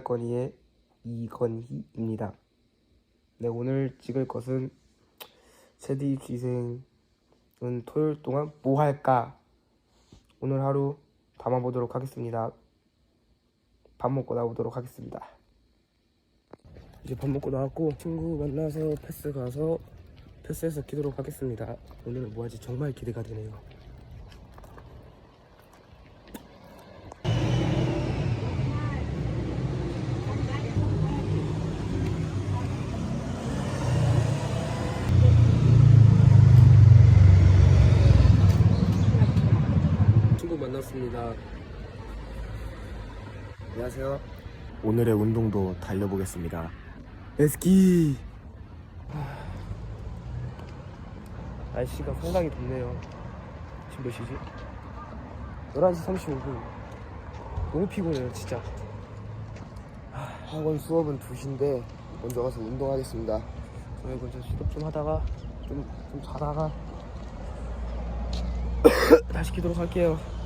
최대갈거니의 이건희입니다. 네, 오늘 찍을 것은 세디 입시생은 토요일 동안 뭐 할까? 오늘 하루 담아보도록 하겠습니다. 밥 먹고 나오도록 하겠습니다. 이제 밥 먹고 나왔고 친구 만나서 패스 가서 패스해서 키도록 하겠습니다. 오늘은 뭐 하지 정말 기대가 되네요. 친구 만났습니다. 안녕하세요. 오늘의 운동도 달려보겠습니다. 에스키. 날씨가 상당히 덥네요. 지금 몇 시지? 11시 35분. 너무 피곤해요, 진짜. 학원 수업은 2시인데 먼저 가서 운동하겠습니다. 저희 먼저 시도 좀 하다가 좀, 좀 자다가 다시 키도록 할게요.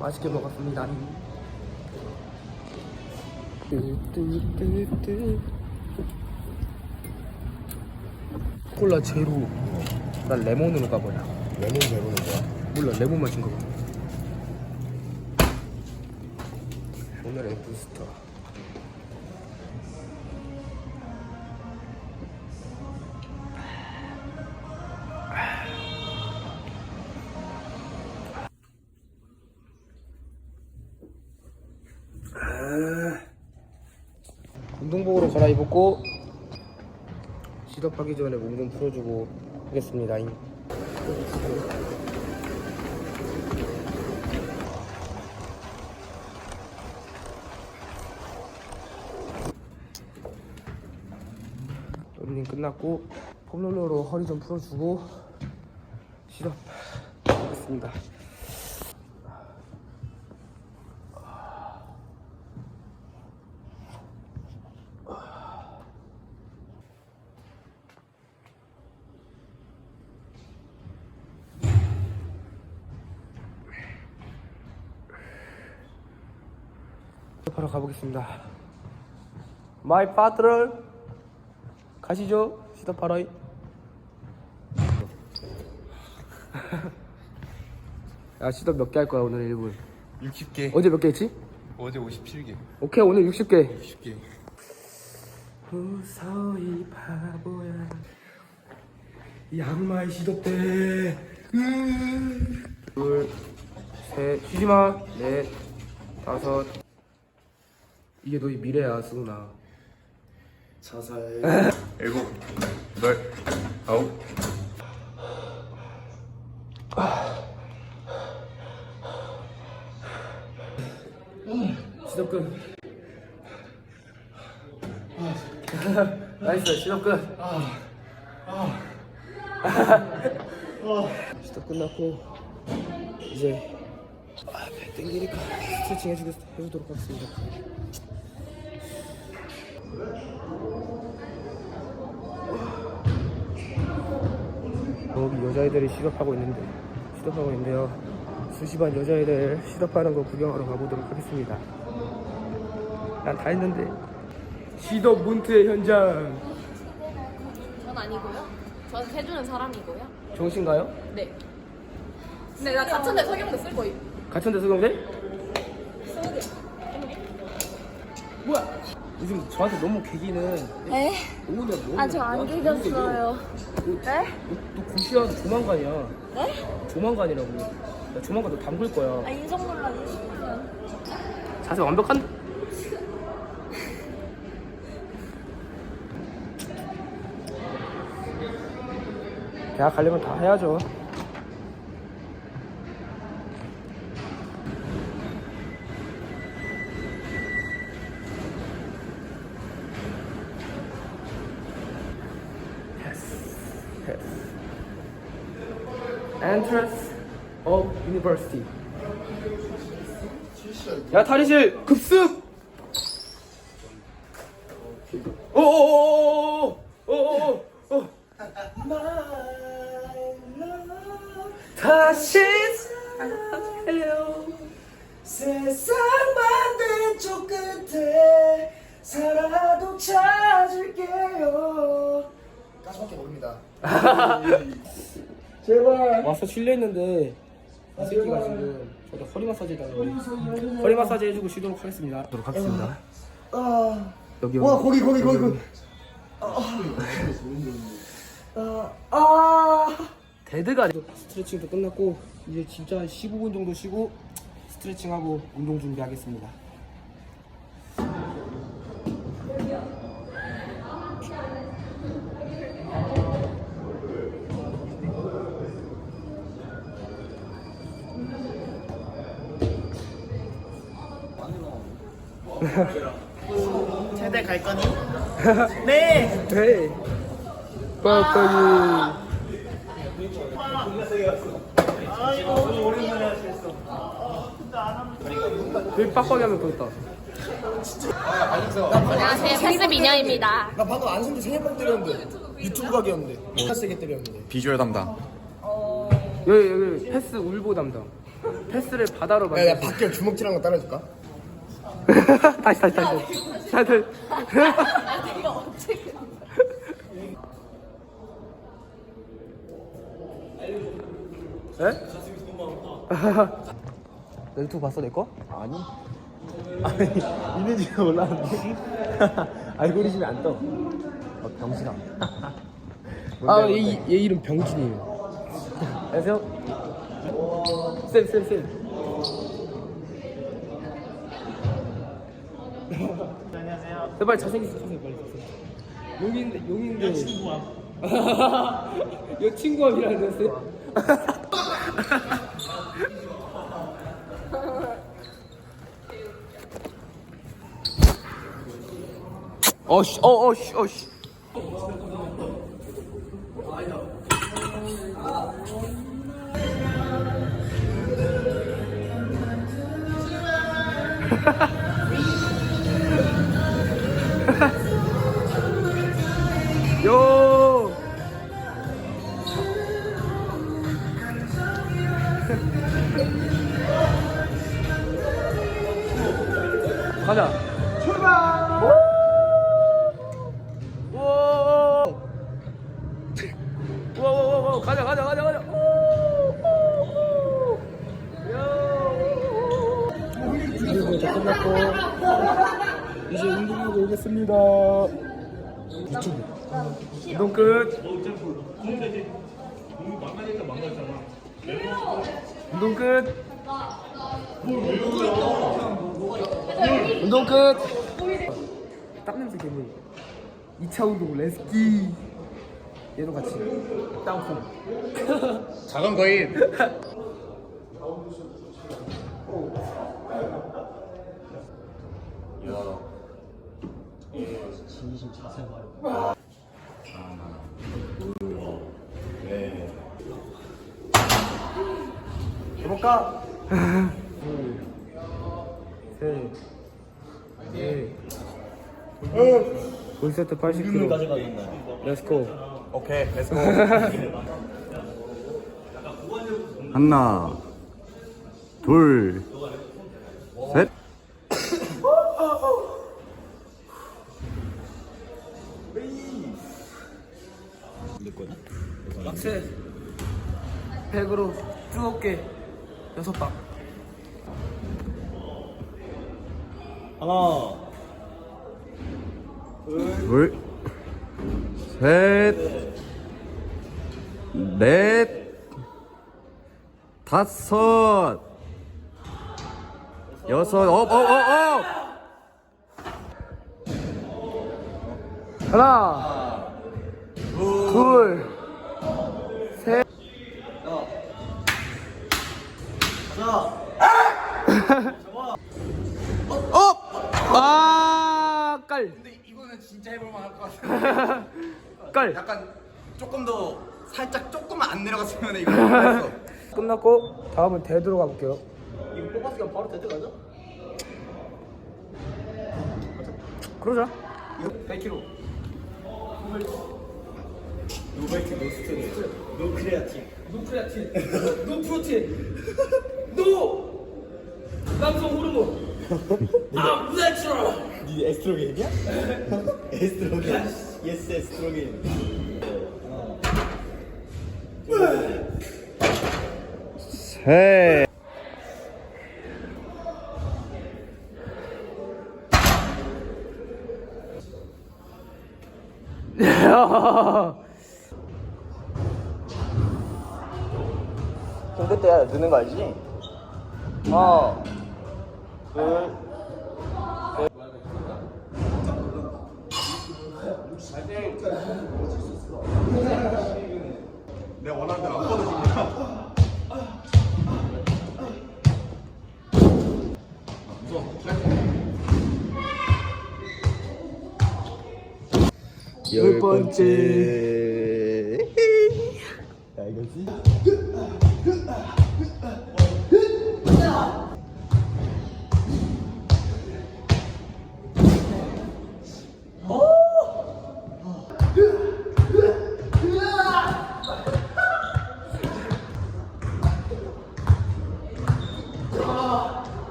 맛있게 먹었습니다. 콜라 제로. 난 레몬으로 가버려. 레몬 배우는 거야. 몰라 레몬 맛인가 봐. 오늘의 부스터. 갈아입었고 시덥하기 전에 몸 좀 풀어주고 하겠습니다. 런닝 끝났고 폼롤러로 허리 좀 풀어주고 시럽 하겠습니다. 바로 가보겠습니다. 마이 파트럴 가시죠. 시다파라이. 야 시도 몇 개 할 거야 오늘 1분. 60개. 어제 몇 개 했지? 어제 57개. 오케이 오늘 60개. 60개. 무서이 바보야. 양말 시덥대. 음. 둘, 셋, 쉬지 마. 넷, 다섯. 이게 너희 미래야, 승훈아. 자살. 일곱, 여덟, 아홉, 시덥 끝. 나이스, 시덥 끝. 시덥 끝났고 이제 땡기니까 스트레칭 해주겠, 해주도록 하겠습니다. 여기 여자애들이 시덥하고 있는데 시덥하고 있는데요. 수시반 여자애들 시덥하는 거 구경하러 가보도록 하겠습니다. 난 다 했는데 시덥 문트의 현장 전 아니고요. 전 해주는 사람이고요. 정신가요? 네. 근데 나 같은데 석영도 쓸 거임. 같은 데 수경대? 뭐야? 요즘 저한테 너무 개기는 에? 오늘 뭐 아직 안 개겼어요. 네? 너 고시야 조만간이야 네? 조만간이라고 나 조만간 너 담글 거야 아 인성 논란 인성 논란. 자세 완벽한 대학 가려면 다 해야죠 entrance of university. 야 탈의실 급습. 오오오오오오오. 다시 살아요. 세상 반대쪽 끝에 살아도 찾을게요. 가수밖에 모릅니다. 제발. 와서 실례했는데 이 새끼가 지금 저도 허리 마사지 해달라고. 허리 마사지 해주고 쉬도록 하겠습니다. 하도록 하겠습니다. 아, 여기 와 거기 거기 거기 거기. 아, 아, 데드가 스트레칭도 끝났고 이제 진짜 한 15분 정도 쉬고 스트레칭하고 운동 준비하겠습니다 네 네 빠빠이 여기 빡빡이 하면 더 있다 안녕하세요. 패스 미녀입니다. 나 방금 안승기 생일빵 때렸는데 유튜브 각이었는데 존나 세게 때렸는데 비주얼 담당. 여기 여기 패스 울보 담당 패스를 바다로 야, 야 만들 밖에 주먹질한 거 따라줄까? 다시 다시 다시. 다시 어떻게? 에? 너 유튜브 봤어 내 거? 아니. 아니 있는지 몰랐는데? 알고리즘이 안 떠. 어, 병신아. 아얘 얘 이름 병진이에요. 안녕하세요. 쌤 쌤 쌤 안녕하세요 빨리 잘생겼어 빨리 빨리 용인데 용인데 여 친구함이라는 쌤 어씨 어어씨 어씨. 요 운동 끝. 운동 끝. 땀 냄새 개물. 2차 운동 레스키. 얘도 같이. 땅콩. 작은 거인. 해볼까? 셋넷 풀세트 80kg 렛츠고 오케이, 렛츠고. 하나, 둘, 셋. 막세 100으로 쭉 어깨 여섯 방. 하나. 둘, 셋, 넷, 다섯, 여섯, 업, 업, 업, 업! 하나, 둘, 업! 아, 깔. 근데 이거는 진짜 해볼 만 할 것 같아. 깔. 약간 조금 더 살짝 조금만 안 내려갔으면 이거 했어. 끝났고 다음은 대도로 가볼게요. 이거 뽑았으면 바로 대대 가자. 그러자. 100kg. 노바이트 노 스트레스 노 크레아틴 노 크레아틴 노 프로틴 노 남성 호르몬 아 내추럴 니 에스트로겐이야? 에스트로겐 예스 에스트로겐 셋. 근데 때야 느는 거 알지? 둘 내가 원하는 대로 안 뻗어지냐? 열 번째.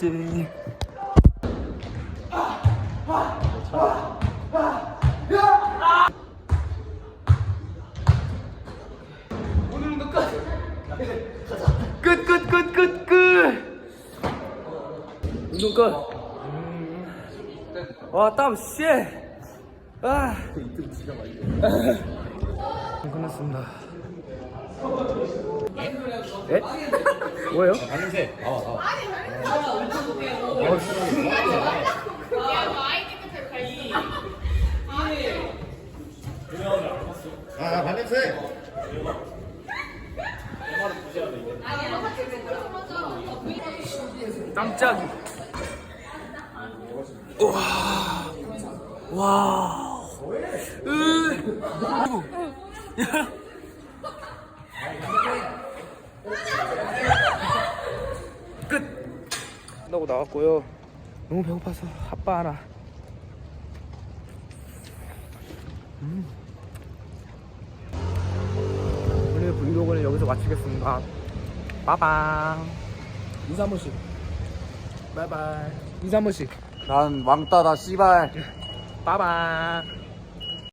오늘은 끝. 끝, 끝, 끝, 끝, 끝. 운동 끝. 와, 땀, 씨. 아. 끝났습니다. 에? 뭐예요? 방세. 나와 나와. Nossa. 나왔고요. 너무 배고파서 아빠 하나. 음. 오늘 브이로그는 여기서 마치겠습니다. 빠방. 인사 한 번씩. 바이바이. 인사 한 번씩. 난 왕따다 씨발. 빠방.